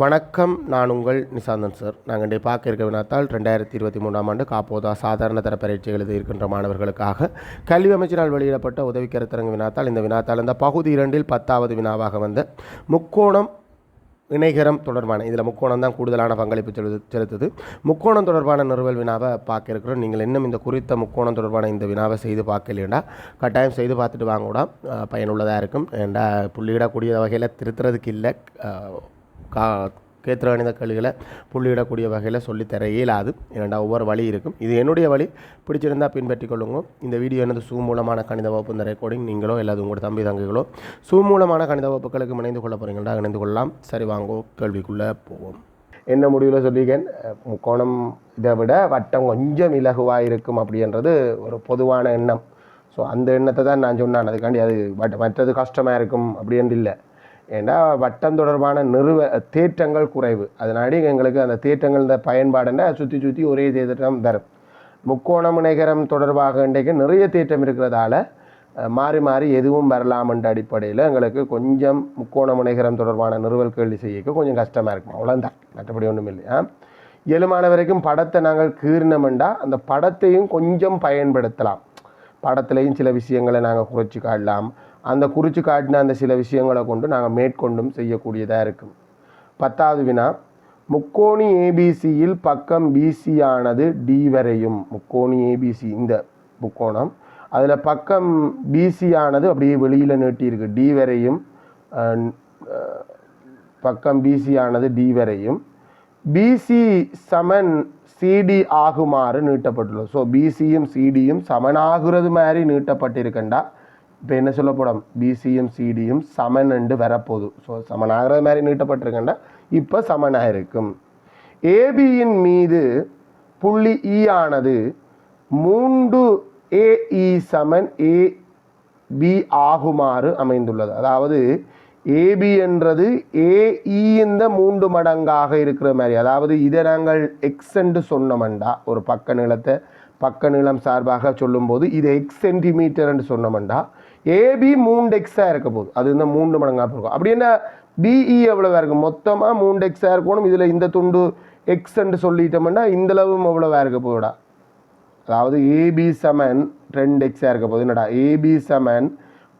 வணக்கம் நான் உங்கள் நிசாந்தன் சார். நாங்கள் இன்றைய பார்க்க இருக்க வினாத்தால் ரெண்டாயிரத்தி இருபத்தி மூணாம் ஆண்டு காப்போதா சாதாரண தர பரீட்சை எழுதி இருக்கின்ற மாணவர்களுக்காக கல்வி அமைச்சரால் வெளியிடப்பட்ட உதவி கருத்தரங்கு வினாத்தால் இந்த வினாத்தால் இந்த பகுதி இரண்டில் பத்தாவது வினாவாக வந்த முக்கோணம் இணைகரம் தொடர்பான இதில் முக்கோணம் தான் கூடுதலான பங்களிப்பு செலுத்து செலுத்துது. முக்கோணம் தொடர்பான நிறுவல் வினாவை பார்க்க இருக்கிறோம். நீங்கள் இன்னும் இந்த குறித்த முக்கோணம் தொடர்பான இந்த வினாவை செய்து பார்க்கலையேண்டா. கட்டாயம் செய்து பார்த்துட்டு வாங்க கூட பயனுள்ளதாக இருக்கும். ஏண்டா புள்ளியிடக்கூடிய வகையில் திருத்துறதுக்கு இல்லை. கா கேத்திரகணித கல்விகளை புள்ளியிடக்கூடிய வகையில் சொல்லித்தர இயலாது. ஏன்னா ஒவ்வொரு வழி இருக்கும். இது என்னுடைய வழி. பிடிச்சிருந்தால் பின்பற்றி கொள்ளுங்க. இந்த வீடியோ எனது சூ மூலமான கணித வகுப்பு இந்த ரெக்கார்டிங் நீங்களோ இல்லாது உங்களோட தம்பி தங்கைகளோ சூ மூலமான கணித வகுப்புகளுக்கு இணைந்து கொள்ள போகிறீங்களா இணைந்து கொள்ளலாம். சரி வாங்கோ. கேள்விக்குள்ளே போவோம். என்ன முடிவில் சொல்லியிருக்கேன் கோணம் இதை விட வட்டம் கொஞ்சம் இலகுவாக இருக்கும் அப்படின்றது ஒரு பொதுவான எண்ணம். ஸோ அந்த எண்ணத்தை தான் நான் சொன்னேன். அதுக்காண்டி அது பட் மற்றது கஷ்டமாக இருக்கும் அப்படின்ட்டு இல்லை. ஏன்னா வட்டம் தொடர்பான நிறுவ தேற்றங்கள் குறைவு. அதனாடி எங்களுக்கு அந்த தேற்றங்கள் இந்த பயன்பாடுன்னா சுற்றி சுற்றி ஒரே தேற்றம் தரும். முக்கோணம் இணைகரம் தொடர்பாக இன்றைக்கு நிறைய தேற்றம் இருக்கிறதால மாறி மாறி எதுவும் வரலாம்ன்ற அடிப்படையில் எங்களுக்கு கொஞ்சம் முக்கோண முனைகரம் தொடர்பான நிறுவல் கேள்வி செய்யக்க கொஞ்சம் கஷ்டமாக இருக்கும்? அவ்வளோதான் மற்றபடி ஒன்றும் இல்லையா? இயலுமான வரைக்கும் படத்தை நாங்கள் கீறினோம்டா அந்த படத்தையும் கொஞ்சம் பயன்படுத்தலாம். படத்துலையும் சில விஷயங்களை நாங்கள் குறைச்சி காட்டலாம். அந்த குறித்து காட்டின அந்த சில விஷயங்களை கொண்டு நாங்கள் மேற்கொண்டும் செய்யக்கூடியதாக இருக்கும். பத்தாவது வினா முக்கோணி ஏபிசியில் பக்கம் பிசி ஆனது டி வரையும். முக்கோணி ஏபிசி இந்த முக்கோணம். அதில் பக்கம் பிசி ஆனது அப்படியே வெளியில் நீட்டியிருக்கு. டி வரையும் பக்கம் பிசி ஆனது டி வரையும். பிசி சமன் சிடி ஆகுமாறு நீட்டப்பட்டுள்ளது. ஸோ பிசியும் சிடியும் சமனாகிறது மாதிரி நீட்டப்பட்டிருக்கண்டா? இப்போ என்ன சொல்லப்படும் பிசியும் சிடியும் சமன் என்று வரப்போகுது. ஸோ சமன் ஆகிற மாதிரி நீட்டப்பட்டிருக்கேன்டா இப்போ சமனாக இருக்கும் ஏபியின் மீது புள்ளி இ ஆனது மூன்று ஏஇ e சமன் ஏ பி ஆகுமாறு அமைந்துள்ளது. அதாவது ஏபி என்றது ஏஇ e இந்த மூன்று மடங்காக இருக்கிற மாதிரி. அதாவது இதை நாங்கள் எக்ஸ் என்று சொன்னோம்டா ஒரு பக்க நீளத்தை பக்க நீளம் சார்பாக சொல்லும்போது இது எக்ஸ் சென்டிமீட்டர் என்று சொன்னோம்டா ஏபி மூன்று எக்ஸாக இருக்க போகுது. அது இந்த மூன்று மடங்காக இருக்கும் அப்படி என்ன? பிஇ e எவ்வளோவா இருக்கும் மொத்தமாக மூன்று எக்ஸாக இருக்கணும். இதில் இந்த துண்டு எக்ஸ்ன்னு சொல்லிட்டோம்னா இந்தளவும் எவ்வளோவா இருக்க போகுடா அதாவது ஏபி சமன் ரெண்டு எக்ஸாக இருக்க போகுது. என்னடா? ஏபி சமன்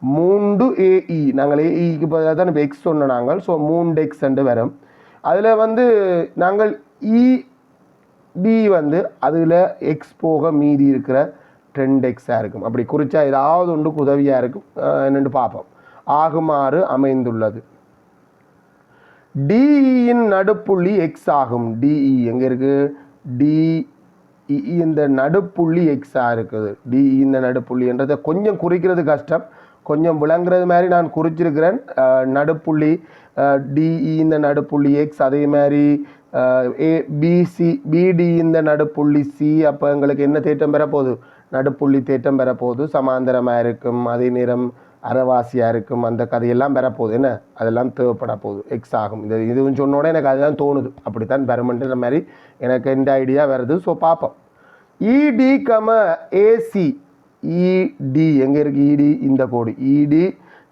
மூன்று ஏஇ நாங்கள் ஏஇக்கு பதிலாக தான் இப்போ எக்ஸ் சொன்ன நாங்கள். ஸோ மூன்று எக்ஸ் வரும். அதில் வந்து நாங்கள் இ பி வந்து அதில் எக்ஸ் போக மீதி இருக்கிற டென் எக்ஸாக இருக்கும். அப்படி குறித்தா ஏதாவது ஒன்றுக்கு உதவியாக இருக்கும். என்னென்று பார்ப்போம். ஆகுமாறு அமைந்துள்ளது. டிஇயின் நடுப்புள்ளி எக்ஸ் ஆகும். டிஇ எங்கே இருக்குது டிஇ இந்த நடுப்புள்ளி எக்ஸாக இருக்குது. டிஇ இந்த நடுப்புள்ளின்றதை கொஞ்சம் குறிக்கிறது கஷ்டம். கொஞ்சம் விளங்குறது மாதிரி நான் குறிச்சிருக்கிறேன். நடுப்புள்ளி டிஇ இந்த நடுப்புள்ளி எக்ஸ் அதே மாதிரி ஏ பிசி பிடி இந்த நடுப்புள்ளி சி அப்போ எங்களுக்கு என்ன தேட்டம் பெற போகுது நடுப்புள்ளி தேட்டம் பெறப்போகுது. சமாந்தரமாக இருக்கும். அதே நேரம் அறவாசியாக இருக்கும். அந்த கதையெல்லாம் பெறப்போகுது. என்ன? அதெல்லாம் தேவைப்பட போகுது எக்ஸ் ஆகும். இது இதுவும் சொன்னோட எனக்கு அதுதான் தோணுது. அப்படித்தான் பெறமென்ற மாதிரி எனக்கு எந்த ஐடியா வருது. ஸோ பார்ப்போம். இடி கம ஏசி இடி எங்கே இருக்கு இடி இந்த கோடு. இடி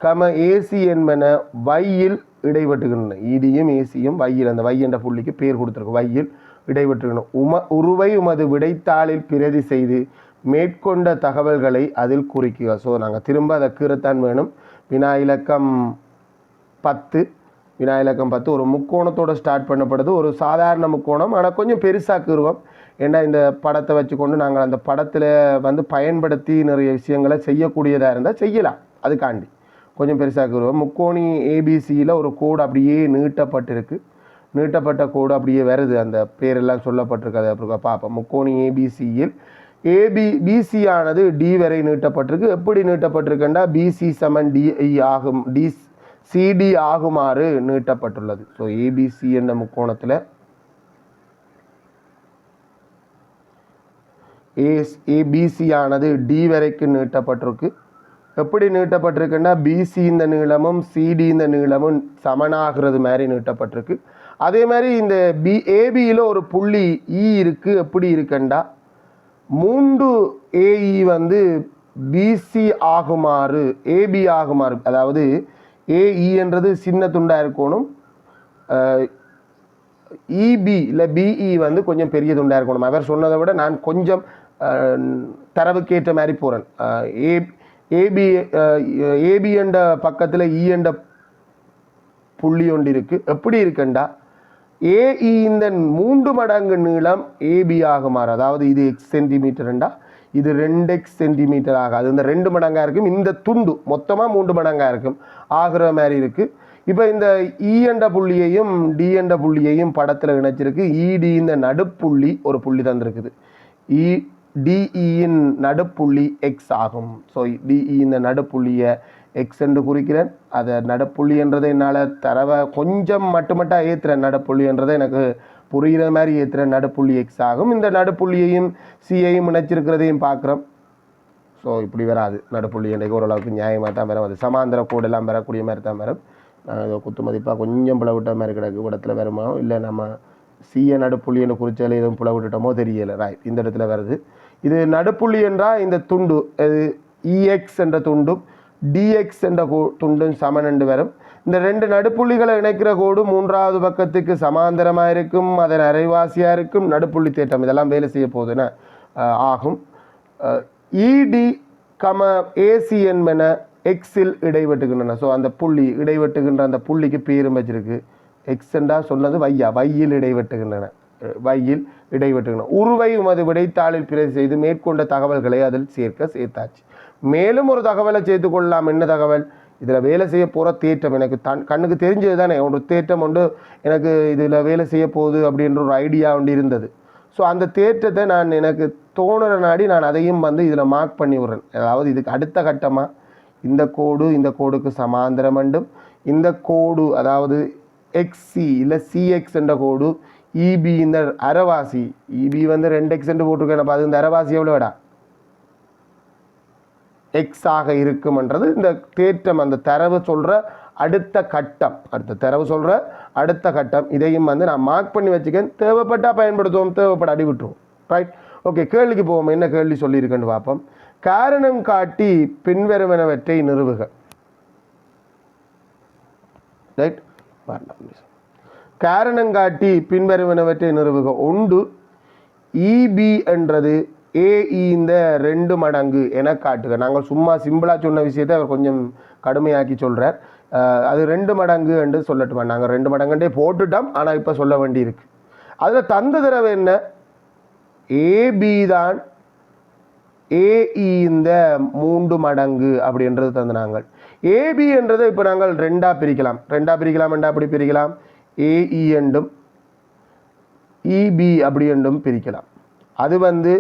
கம ஏசி என்பன வையில் இடைவெட்டுகின்றன இடியும் ஏசியும் வையில் அந்த வை என்ற புள்ளிக்கு பேர் கொடுத்துருக்கு. வையில் இடைவெட்டுகின்றன உம உருவை உமது விடைத்தாளில் பிரதி செய்து மேற்கொண்ட தகவல்களை அதில் குறிക്കുക ஸோ நாங்கள் திரும்ப அதை கீறத்தான் வேணும். வினா இலக்கம் பத்து. வினா இலக்கம் பத்து ஒரு முக்கோணத்தோடு ஸ்டார்ட் பண்ணப்படுது. ஒரு சாதாரண முக்கோணம். ஆனால் கொஞ்சம் பெருசாக கீறுவோம். ஏன்னா இந்த படத்தை வச்சுக்கொண்டு நாங்கள் அந்த படத்தில் வந்து பயன்படுத்தி நிறைய விஷயங்களை செய்யக்கூடியதாக இருந்தால் செய்யலாம். அதுக்காண்டி. கொஞ்சம் பெருசாக கீறுவோம். முக்கோணி ஏபிசியில் ஒரு கோடு அப்படியே நீட்டப்பட்டிருக்கு. நீட்டப்பட்ட கோடு அப்படியே வருது. அந்த பேரெல்லாம் சொல்லப்பட்டிருக்கு. அதை அப்புறம் பார்ப்போம். முக்கோணி ஏபிசியில் ஏபி பிசியானது டி வரை நீட்டப்பட்டிருக்கு. எப்படி நீட்டப்பட்டிருக்குண்டா பிசி சமன் டிஐ ஆகும். டி சிடி ஆகுமாறு நீட்டப்பட்டுள்ளது. ஸோ ஏபிசி என்ற முக்கோணத்தில் ஏஸ் ஏபிசியானது டி வரைக்கும் நீட்டப்பட்டிருக்கு. எப்படி நீட்டப்பட்டிருக்குன்னா பிசி இந்த நீளமும் சிடி இந்த நீளமும் சமனாகிறது மாதிரி நீட்டப்பட்டிருக்கு. அதே மாதிரி இந்த பி ஏபியில் ஒரு புள்ளி e இ இருக்குது எப்படி இருக்குண்டா? மூன்று ஏஇ வந்து பிசி ஆகுமாறு ஏபி ஆகுமாறு அதாவது ஏஇ என்றது சின்ன துண்டாக இருக்கணும். இபி இல்லை பிஇ வந்து கொஞ்சம் பெரிய துண்டாக இருக்கணும். அவர் சொன்னதை விட நான் கொஞ்சம் தரவுக்கேற்ற மாதிரி போகிறேன் ஏ ஏபி ஏபி என்ற பக்கத்தில் இ என்ற புள்ளி ஒன்று இருக்குது எப்படி இருக்குண்டா? ஏஇ இந்த மூன்று மடங்கு நீளம் ஏபி ஆக மாறும். அதாவது இது எக்ஸ் சென்டிமீட்டர்ண்டா இது ரெண்டு எக்ஸ் சென்டிமீட்டர் ஆகாது இந்த ரெண்டு மடங்காக இருக்கும். இந்த துண்டு மொத்தமாக மூன்று மடங்காக இருக்கும். ஆகிற மாதிரி இருக்குது இப்போ இந்த இ என்ற புள்ளியையும் டி என்ற புள்ளியையும் படத்தில் இணைச்சிருக்கு. இடி இந்த நடுப்புள்ளி ஒரு புள்ளி தந்திருக்குது. இ டிஇயின் நடுப்புள்ளி எக்ஸ் ஆகும். ஸோ டிஇ இந்த நடுப்புள்ளியை எக்ஸ் என்று குறிக்கிறேன். அதை நடுப்புள்ளி என்றதை என்னால் தரவை கொஞ்சம் மட்டுமட்டாக ஏற்றுறேன் நடப்புள்ளின்றதை எனக்கு புரிகிற மாதிரி ஏற்றுறேன் நடுப்புள்ளி எக்ஸ் ஆகும். இந்த நடுப்புள்ளியையும் சியையும் இணைச்சிருக்கிறதையும் பார்க்குறோம் ஸோ இப்படி வராது. நடுப்புள்ளி என்றைக்கு ஓரளவுக்கு நியாயமாக தான் வரும். அது சமாந்திர கூடெல்லாம் வரக்கூடிய மாதிரி தான் வரும். குத்து மதிப்பாக கொஞ்சம் பிளவிட்ட மாதிரி கிடக்கு. இடத்துல வருமா? இல்லை நம்ம சிய நடுப்புள்ளின்னு குறிச்சால எதுவும் புல தெரியலை. தெரியல ரைட் இந்த இடத்துல வருது. இது நடுப்புள்ளி என்றால் இந்த துண்டு இது இஎக்ஸ் என்ற துண்டும் டிஎக்ஸ் என்ற கோ- துண்டும் என்று வரும். இந்த ரெண்டு நடுப்புள்ளிகளை இணைக்கிற கோடு மூன்றாவது பக்கத்துக்கு சமாந்தரமாக இருக்கும் அதன் அரைவாசியாக இருக்கும் நடுப்புள்ளி தேட்டம் இதெல்லாம் வேலை செய்ய போதுன ஆகும். இடி கம ஏசி என்பன எக்ஸில் இடைவெட்டுகின்றன. ஸோ அந்த புள்ளி இடைவெட்டுகின்ற அந்த புள்ளிக்கு பேரும் வச்சிருக்கு. எக்ஸ்ண்டா சொன்னது வையா வையில் இடைவெட்டுகின்றன. வையில் இடைவெட்டுகின்றன. உருவை உமது விடைத்தாளில் பிறகு செய்து மேற்கொண்ட தகவல்களை அதில் சேர்க்க சேர்த்தாச்சு. மேலும் ஒரு தகவலை சேர்த்து கொள்ளலாம். என்ன தகவல்? இதில் வேலை செய்ய போகிற தேட்டம் எனக்கு தன் கண்ணுக்கு தெரிஞ்சது தானே. ஒரு தேட்டம் உண்டு. எனக்கு இதில் வேலை செய்ய போகுது அப்படின்ற ஒரு ஐடியா ஒன்று இருந்தது. ஸோ அந்த தேற்றத்தை நான் எனக்கு தோணுற நாடி நான் அதையும் வந்து இதில் மார்க் பண்ணி விடுறேன். அதாவது இதுக்கு அடுத்த கட்டமாக இந்த கோடு இந்த கோடுக்கு சமாந்தரம் வேண்டும். இந்த கோடு அதாவது எக்ஸி இல்லை சிஎக்ஸ் என்ற கோடு இபி இந்த அரவாசி. இபி வந்து ரெண்டு எக்ஸ் என்று போட்டிருக்கேன். அப்போ அது இந்த அரைவாசி எவ்வளோடா எக்ஸ் ஆக இருக்கும்ன்றது இந்த தேற்றம் அந்த தரவு சொல்கிற அடுத்த கட்டம். அடுத்த தரவு சொல்கிற அடுத்த கட்டம். இதையும் வந்து நான் மார்க் பண்ணி வச்சுக்கேன். தேவைப்பட்டால் பயன்படுத்துவோம் தேவைப்பட அடி விட்டுருவோம் ரைட் ஓகே கேள்விக்கு போவோம். என்ன கேள்வி சொல்லியிருக்கேன்னு பார்ப்போம். காரணம் காட்டி பின்வருவனவற்றை நிறுவுக. ரைட் காரணம் காட்டி பின்வருவனவற்றை நிறுவுக. ஒன்று இபி என்றது ஏஇ இந்த ரெண்டு மடங்கு என காட்டுக. நாங்கள் சும்மா சிம்பிளாக சொன்ன விஷயத்தை அவர் கொஞ்சம் கடுமையாக்கி சொல்கிறார் அது ரெண்டு மடங்கு என்று சொல்லட்டுமா? நாங்கள் ரெண்டு மடங்குன்றே போட்டுட்டோம் ஆனால் இப்போ சொல்ல வேண்டியிருக்கு. அதில் தந்த தடவை என்ன? ஏபி தான் ஏஇ இந்த மூன்று மடங்கு அப்படின்றது தந்தாங்க ஏபி என்றதை இப்போ நாங்கள் ரெண்டாக பிரிக்கலாம். ரெண்டாக பிரிக்கலாம் என்றால் அப்படி பிரிக்கலாம். ஏஇ என்றும் இபி அப்படி என்றும் பிரிக்கலாம். அது வந்து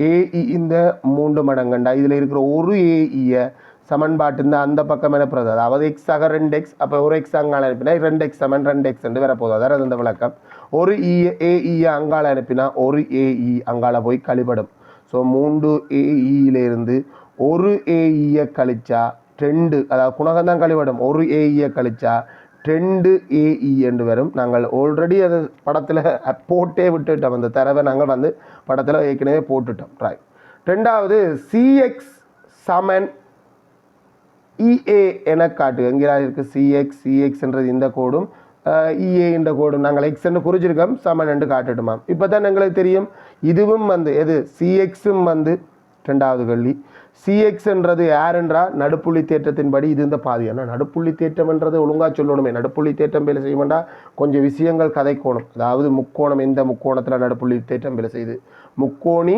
ஏஇ இந்த மூன்று மடங்கண்டா? இதில் இருக்கிற ஒரு ஏஇயை சமன்பாட்டு இந்த அந்த பக்கம் எனப்படுறது அதாவது எக்ஸ் ஆக ரெண்டு எக்ஸ் அப்போ ஒரு எக்ஸ் அங்கால அனுப்பினா ரெண்டு எக்ஸ் சமன் ரெண்டு எக்ஸ் என்று வரப்போகுது அதாவது அந்த விளக்கம். ஒரு e, இ ஏஇயை அங்கால அனுப்பினா ஒரு ஏஇ அங்கால போய் கழிபடும். ஸோ மூன்று ஏஇயிலிருந்து ஒரு ஏஇயை கழிச்சா ரெண்டு அதாவது குணகம் தான் கழிவிடும் ஒரு ஏஇயை கழிச்சா ரெண்டு ஏஇ e என்று வரும். நாங்கள் ஆல்ரெடி அந்த படத்தில் போட்டே விட்டுட்டோம். அந்த தரவை நாங்கள் வந்து படத்தில் ஏற்கனவே போட்டுட்டோம். ரைட் ரெண்டாவது சிஎக்ஸ் சமன் இஏ என காட்டு. எங்கே இருக்குது சிஎக்ஸ் சிஎக்ஸ்ன்றது இந்த கோடும் இஏ என்ற கோடும். நாங்கள் எக்ஸ் என்று குறிச்சிருக்கோம். சமன் என்று காட்டுட்டுமா இப்போ தான் எங்களுக்கு தெரியும். இதுவும் வந்து எது? சிஎக்ஸும் வந்து ரெண்டாவது கல்வி. சிஎக்ஸ்ன்றது யாருன்றா நடுப்புள்ளி தேற்றத்தின்படி இது இந்த பாதி. ஏன்னா நடுப்புள்ளி தேற்றம்ன்றது ஒழுங்காக சொல்லணுமே. நடுப்புள்ளி தேற்றம் வேலை செய்ய வேண்டாம் கொஞ்சம் விஷயங்கள் கதைக்கோணம். அதாவது முக்கோணம் எந்த முக்கோணத்தில் நடுப்புள்ளி தேற்றம் வேலை செய்யுது? முக்கோணி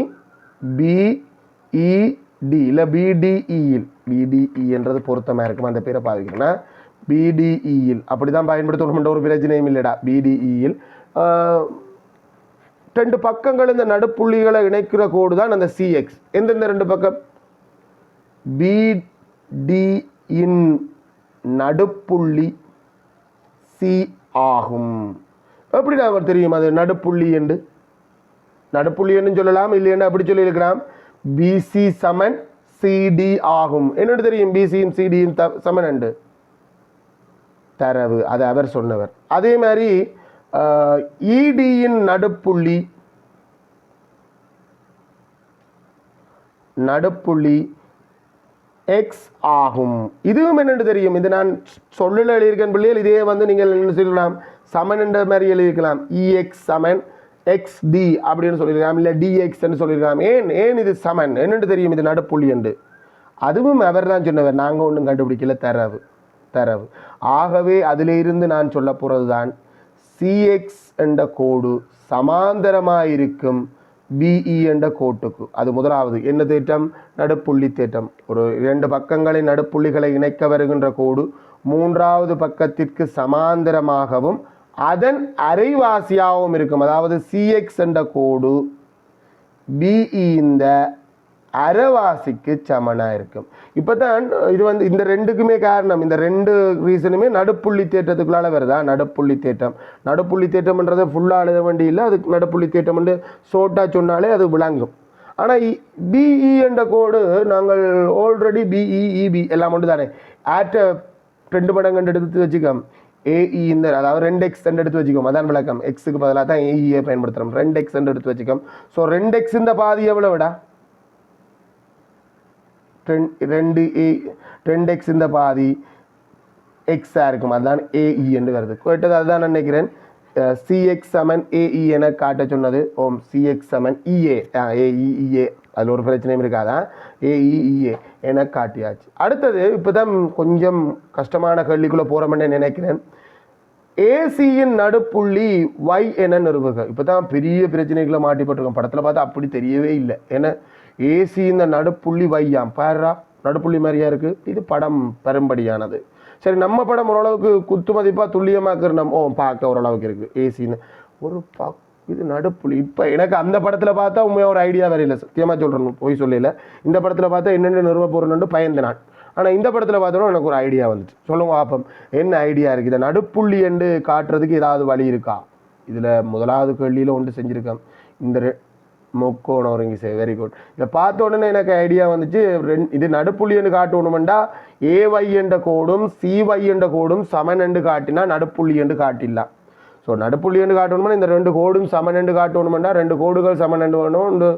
பிஇடி இல்லை பிடிஇயில் பிடிஇன்றது பொருத்தமாக இருக்கும்? அந்த பேரை பாதிக்கிறேன்னா பிடிஇயில் அப்படி தான் பயன்படுத்தணும்ன்ற ஒரு பிரச்சனையும் இல்லைடா. பிடிஇயில் ரெண்டு பக்கங்கள் இந்த நடுப்புள்ளிகளை இணைக்கிற கோடு தான் அந்த சிஎக்ஸ் எந்தெந்த ரெண்டு பக்கம்? பிடி இன் நடுப்புள்ளி சி ஆகும். எப்படி நமக்கு தெரியும் அது நடுப்புள்ளி என்று? நடுப்புள்ளி என்று சொல்லலாம் இல்லைன்னு அப்படி சொல்லியிருக்கலாம். பிசி சமன் சிடி ஆகும். என்னென்னு தெரியும்? பிசியும் சிடியும் த சமன் என்று. தரவு அது அவர் சொன்னவர். அதே மாதிரி இடியின் நடுப்புள்ளி நடுப்புள்ளி எக்ஸ் ஆகும். இதுவும் என்னென்று தெரியும்? இது நான் சொல்லல எழுதியிருக்கேன் பிள்ளைகள். இதே வந்து நீங்கள் என்ன சொல்லலாம் சமன்ன்ற மாதிரி எழுதியிருக்கலாம். இஎக்ஸ் சமன் எக்ஸ் டி அப்படின்னு சொல்லியிருக்கலாம். இல்லை டிஎக்ஸ்ன்னு சொல்லியிருக்கலாம். ஏன் ஏன் இது சமன்? என்னென்று தெரியும்? இது நடுப்புள்ளி என்று. அதுவும் அவர் தான் சொன்னவர். நாங்கள் ஒன்றும் கண்டுபிடிக்கல. தரவு தரவு. ஆகவே அதிலிருந்து நான் சொல்ல போகிறது தான் சிஎக்ஸ் என்ற கோடு சமாந்தரமாக இருக்கும் பிஇ என்ற கோட்டுக்கு. அது முதலாவது. என்ன தேட்டம் நடுப்புள்ளி தேட்டம் ஒரு இரண்டு பக்கங்களின் நடுப்புள்ளிகளை இணைக்க வருகின்ற கோடு மூன்றாவது பக்கத்திற்கு சமாந்தரமாகவும் அதன் அரைவாசியாகவும் இருக்கும். அதாவது சிஎக்ஸ் என்ற கோடு பிஇ இந்த அரைவாசிக்கு சமனாக இருக்கும். இப்போ தான் இது வந்து இந்த ரெண்டுக்குமே காரணம். இந்த ரெண்டு ரீசனுமே நடுப்புள்ளி தேட்டத்துக்குள்ளால வருதா? நடுப்புள்ளி தேட்டம் நடுப்புள்ளி தேட்டம்ன்றதை ஃபுல்லாக எழுத வேண்டியில்லை. அதுக்கு நடுப்புள்ளி தேட்டம்னு சோட்டா சொன்னாலே அது விளங்கும். ஆனால் பிஇ e என்ற கோடு நாங்கள் ஆல்ரெடி பிஇஇபி e, e, எல்லாம் மட்டும் தானே ஆட்ட ரெண்டு மடங்கு எடுத்து வச்சுக்கோம். ஏஇ இந்த அதாவது ரெண்டு எக்ஸ் எடுத்து வச்சுக்கோம். அதான் விளக்கம். எக்ஸுக்கு பதிலாக தான் ஏஇஏ பயன்படுத்துகிறோம் ரெண்டு எக்ஸ் எடுத்து வச்சுக்கோம். ஸோ ரெண்டு எக்ஸ் இந்த பாதி எவ்வளோ விடா ரெண்டு ஏ ரெண்டு எக்ஸ் இந்த பாதி எக்ஸாக இருக்கும். அதுதான் ஏஇ e என்று வருது. கேட்டது அதுதான் நான் நினைக்கிறேன். சிஎக்ஸ் சமன் ஏஇ e என காட்ட சொன்னது. ஓம் சிஎக்ஸ் சமன் இஏ ஏஇஇஏ அதில் ஒரு பிரச்சனையும் இருக்காதான் ஏஇஇஏ e, என காட்டியாச்சு. அடுத்தது இப்போ தான் கொஞ்சம் கஷ்டமான கேள்விக்குள்ளே போகிறோம்னு நினைக்கிறேன். ஏசியின் நடுப்புள்ளி ஒய் என நிறுவுக. இப்போ தான் பெரிய பிரச்சனைகளை மாட்டிப்பட்டிருக்கோம். படத்தில் பார்த்தா அப்படி தெரியவே இல்லை. ஏன்னா ஏசி இந்த நடுப்புள்ளி வையாம் பாருடா நடுப்புள்ளி மாதிரியா இருக்குது இது படம் பெரும்படியானது. சரி நம்ம படம் ஓரளவுக்கு குத்து மதிப்பாக துல்லியமாக்குற ஓ பார்க்க ஓரளவுக்கு இருக்குது ஏசின்னு. ஒரு பா இது நடுப்புள்ளி. இப்போ எனக்கு அந்த படத்தில் பார்த்தா உண்மையாக ஒரு ஐடியா வரையில சத்தியமாக சொல்கிறேன் போய் சொல்லல. இந்த படத்தில் பார்த்தா என்னென்ன நிறுவ போகிறேன்னு பயந்த நான் ஆனால் இந்த படத்தில் பார்த்தோன்னா எனக்கு ஒரு ஐடியா வந்துச்சு. சொல்லுங்க பாப்போம் என்ன ஐடியா இருக்குது இதை நடுப்புள்ளி என்று காட்டுறதுக்கு ஏதாவது வழி இருக்கா? இதில் முதலாவது கேள்வியில் ஒன்று செஞ்சுருக்கேன். இந்த ரெ முக்கோணம் ஒருங்கி சார் வெரி குட் இதை பார்த்த உடனே எனக்கு ஐடியா வந்துச்சு ரெண்டு இது நடுப்புள்ளின்னு காட்டணுமெண்டா ஏவை என்ற கோடும் சிவை என்ற கோடும் சமன் என்று காட்டினா நடுப்புள்ளி என்று காட்டிடலாம் ஸோ நடுப்புள்ளி என்று காட்டணும்னா இந்த ரெண்டு கோடும் சமன் என்று காட்டணுமெண்டா ரெண்டு கோடுகள் சமன் என்று வேணும் உண்டு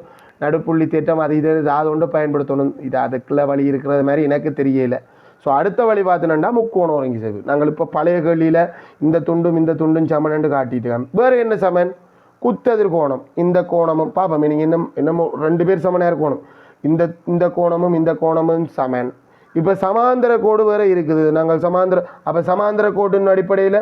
நடுப்புள்ளி திட்டம் அது இது அது ஒன்று பயன்படுத்தணும் இது அதுக்குள்ள வழி இருக்கிறது மாதிரி எனக்கு தெரியல ஸோ அடுத்த வழி பார்த்தோன்னா முக்கோணம் ஒருங்கி செய்வு நாங்கள் இப்போ பழைய கேள்வியில் இந்த துண்டும் இந்த துண்டும் சமன் என்று காட்டிட்டு வேறு என்ன சமன் குத்தெதிர் கோணம் இந்த கோணமும் பாப்போம் நீங்கள் இன்னும் என்னமோ ரெண்டு பேர் சமனாக இருக்கணும். இந்த இந்த கோணமும் இந்த கோணமும் சமன். இப்போ சமாந்தர கோடு வரை இருக்குது. நாங்கள் சமாந்திர அப்போ சமாந்தர கோட்டின் அடிப்படையில்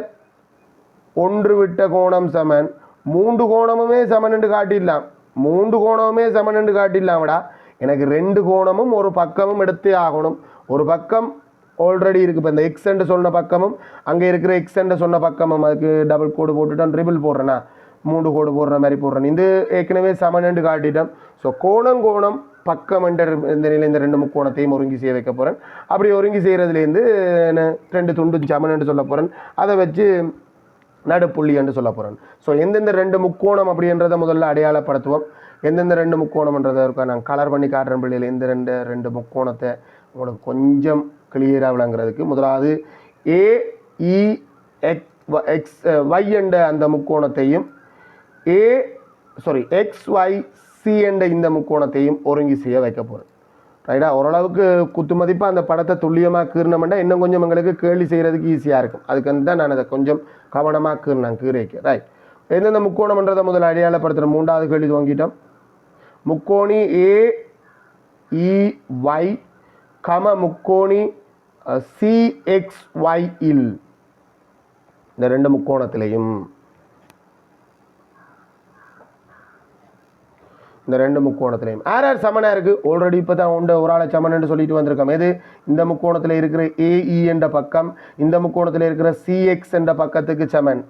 ஒன்று விட்ட கோணம் சமன். மூன்று கோணமுமே சமன் என்று காட்டிடலாம். மூன்று கோணமுமே சமன் என்று காட்டிடலாம்டா. எனக்கு ரெண்டு கோணமும் ஒரு பக்கமும் எடுத்தே ஆகணும். ஒரு பக்கம் ஆல்ரெடி இருக்குது இப்போ இந்த எக்ஸ் என்று சொன்ன பக்கமும் அங்கே இருக்கிற எக்ஸ் சொன்ன பக்கமும் அதுக்கு டபுள் கோடு போட்டுட்டோம் ட்ரிபிள் போடுறேன்னா மூன்று கோடு போடுற மாதிரி போடுறேன். இது ஏற்கனவே சமன் என்று ஸோ கோணம் கோணம் பக்கம் என்ற இந்த நிலையில் இந்த ரெண்டு முக்கோணத்தையும் ஒருங்கி செய்ய வைக்க போகிறேன் அப்படி ஒருங்கி செய்கிறதுலேருந்து ரெண்டு துண்டு சமன் என்று சொல்ல போகிறேன் அதை வச்சு நடுப்புள்ளி என்று சொல்ல போகிறேன் ஸோ எந்தெந்த ரெண்டு முக்கோணம் அப்படின்றத முதல்ல அடையாளப்படுத்துவோம். எந்தெந்த ரெண்டு முக்கோணம்ன்றதை இருக்கா நான் கலர் பண்ணி காட்டுறேன் பிள்ளையில் எந்த ரெண்டு ரெண்டு முக்கோணத்தை உங்களுக்கு கொஞ்சம் கிளியராக விளங்குறதுக்கு முதலாவது ஏஇ எக்ஸ் எக்ஸ் ஒய் என்ற அந்த முக்கோணத்தையும் A sorry X Y C என்ற இந்த முக்கோணத்தையும் ஒருங்கி செய்ய வைக்க போகிறேன் ரைட்டா ஓரளவுக்கு குத்து மதிப்பாக அந்த படத்தை துல்லியமாக கீறினோம்னா இன்னும் கொஞ்சம் எங்களுக்கு கேள்வி செய்கிறதுக்கு ஈஸியாக இருக்கும். அதுக்கு வந்து தான் நான் அதை கொஞ்சம் கவனமாக கீறினேன் கீரைக்கு ரைட் எந்தெந்த முக்கோணம்ன்றதை முதல்ல அடையாளப்படுத்துகிறேன் மூன்றாவது கேள்வி துவங்கிட்டோம் முக்கோணி ஏ இ ஒய் கம முக்கோணி சிஎக்ஸ் ஒய் இல் இந்த ரெண்டு முக்கோணத்திலையும் இந்த ரெண்டு முக்கோணத்துலையும். ஆர் ஆர் சமனாக இருக்குது ஆல்ரெடி இப்போ தான் உண்டு ஒரு ஆளை சமனன்னு சொல்லிட்டு வந்திருக்கோம். எது? இந்த முக்கோணத்தில் இருக்கிற ஏஇ e என்ற பக்கம் இந்த முக்கோணத்தில் இருக்கிற சிஎக்ஸ் என்ற பக்கத்துக்கு சமன்.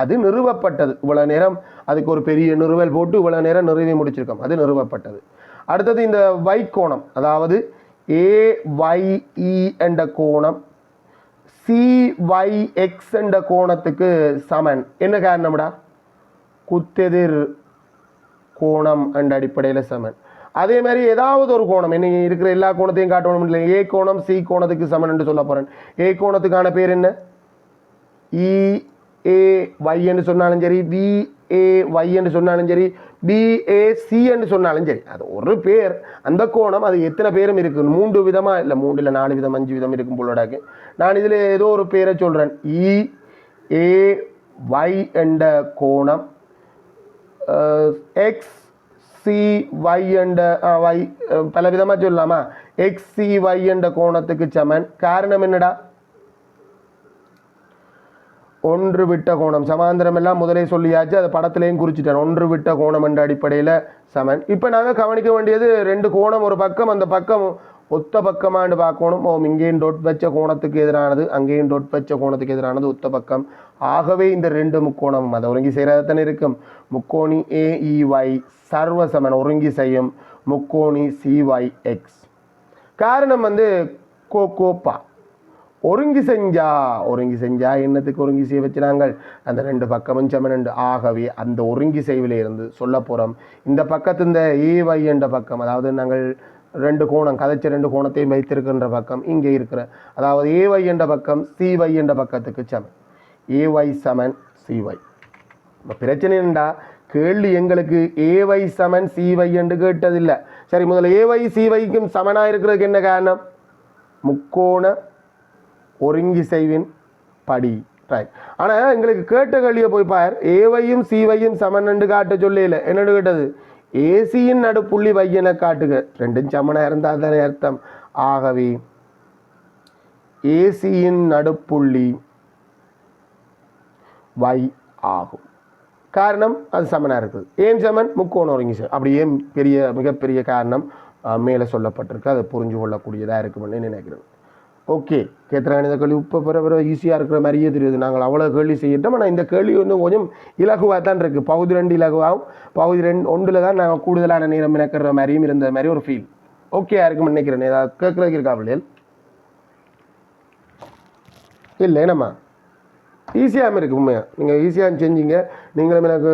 அது நிறுவப்பட்டது. இவ்வளோ நேரம் அதுக்கு ஒரு பெரிய நிறுவல் போட்டு இவ்வளோ நேரம் நிறுவி முடிச்சிருக்கோம். அது நிறுவப்பட்டது. அடுத்தது இந்த வை கோணம். அதாவது ஏஒய்இ e என்ற கோணம் சிஒய்எக்ஸ் என்ற கோணத்துக்கு சமன். என்ன காரணம்டா? குத்தெதிர். கோணம் என்ற அடிப்படையில் சமன். அதே மாதிரி ஏதாவது ஒரு கோணம். என்ன இருக்கிற எல்லா கோணத்தையும் காட்டணும் இல்லை. ஏ கோணம் சி கோணத்துக்கு சமன் என்று சொல்ல போகிறேன் ஏ கோணத்துக்கான பேர் என்ன? இ ஏ ஒய் என்று சொன்னாலும் சரி வி ஏ ஒய் என்று சொன்னாலும் சரி பிஏசி என்று சொன்னாலும் சரி. அது ஒரு பேர். அந்த கோணம் அது எத்தனை பேரும் இருக்குது மூன்று விதமாக இல்லை மூன்று இல்லை நாலு விதம் அஞ்சு விதம் இருக்கும் போலடாக்கு நான் இதில் ஏதோ ஒரு பேரை சொல்கிறேன் இ e, ஏ ஒய் என்ற கோணம். எக்ஸ் சி ஒய் என்ற ஒய் பல விதமாக சொல்லலாமா? எக்ஸ் சி ஒய் என்ற கோணத்துக்கு சமன். காரணம் என்னடா? ஒன்று விட்ட கோணம். சமாந்திரம் எல்லாம் முதலே சொல்லியாச்சு அது படத்துலேயும் குறிச்சிட்டேன். ஒன்று விட்ட கோணம் என்ற அடிப்படையில் சமன். இப்போ நாங்கள் கவனிக்க வேண்டியது ரெண்டு கோணம் ஒரு பக்கம் அந்த பக்கம் ஒத்த பக்கமாண்டு பார்க்கணும். ஓம் இங்கேயும் டொட் வச்ச கோணத்துக்கு எதிரானது அங்கேயும் டொட் வச்ச கோணத்துக்கு எதிரானது ஒத்த பக்கம். ஆகவே இந்த ரெண்டு முக்கோணம் அதை ஒருங்கி செய்கிறதானே இருக்கும். முக்கோணி ஏஇஒய் e, சர்வசமன் ஒருங்கி செய்யும் முக்கோணி சிஒய் எக்ஸ் காரணம் வந்து கோ கோப்பா ஒருங்கி செஞ்சா ஒருங்கி செஞ்சா என்னத்துக்கு ஒருங்கி செய்ய வச்சுனாங்கள்? அந்த ரெண்டு பக்கமும் செமனண்டு. ஆகவே அந்த ஒருங்கி செய்வில இருந்து சொல்ல போகிறோம் இந்த பக்கத்து இந்த ஏவை என்ற பக்கம் அதாவது நாங்கள் ரெண்டு கோணம் கதைச்ச ரெண்டு கோணத்தையும் வைத்திருக்கின்ற பக்கம் இங்கே இருக்கிற அதாவது ஏஒய் என்ற பக்கம் சிஒய் என்ற பக்கத்துக்கு சமன். ஏஒய் சமன் சிஒய் இப்போ பிரச்சனை என்னடா? கேள்வி எங்களுக்கு ஏஒய் சமன் சிஒய் என்று கேட்டதில்லை. சரி முதல்ல ஏஒய் சிஒய்க்கும் சமனாக இருக்கிறதுக்கு என்ன காரணம்? முக்கோண ஒருங்கிசைவின் படி. ரைட் ஆனால் எங்களுக்கு கேட்ட கேள்வியை போய் பார். ஏவையும் சிவையும் சமன் என்று காட்ட சொல்லல. என்னென்னு கேட்டது? ஏசியின் நடுப்புள்ளி வையன காட்டுக. ரெண்டும் சமனாக இருந்தால் தானே அர்த்தம். ஆகவே ஏசியின் நடுப்புள்ளி வை ஆகும். காரணம் அது சமனாக இருக்குது. ஏன் சமன்? முக்கோணம் ஒருங்கி சார் அப்படி ஏன் பெரிய மிகப்பெரிய காரணம் மேலே சொல்லப்பட்டிருக்கு. அதை புரிஞ்சு கொள்ளக்கூடியதாக இருக்கும்னு நினைக்கிறேன். ஓகே. கேட்குறாங்க இந்த கேள்வி இப்போ பிற பிற ஈஸியாக இருக்கிற மாதிரியே தெரியுது. நாங்கள் அவ்வளோ கேள்வி செய்யிட்டோம். ஆனால் இந்த கேள்வி வந்து கொஞ்சம் இலகுவாக தான் இருக்குது பகுதி ரெண்டு இலகுவாகவும் பகுதி ரெண்டு ஒன்றில் தான் நாங்கள் கூடுதலான நேரம் இணைக்கிற மாதிரியும் இருந்த மாதிரி ஒரு ஃபீல் ஓகே இருக்கும்னு நினைக்கிறேன். ஏதாவது கேட்குறதுக்கு இருக்கா பிள்ளைகள்? இல்லை என்னம்மா? ஈஸியாகவும் இருக்குது உண்மையாக நீங்கள் ஈஸியாக செஞ்சீங்க. நீங்களும் எனக்கு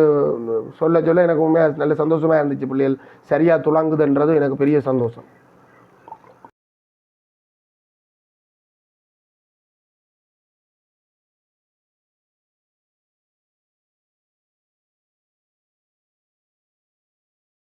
சொல்ல சொல்ல எனக்கு உண்மையாக நல்ல சந்தோஷமாக இருந்துச்சு பிள்ளைகள். சரியாக துளாங்குதுன்றது எனக்கு பெரிய சந்தோஷம்.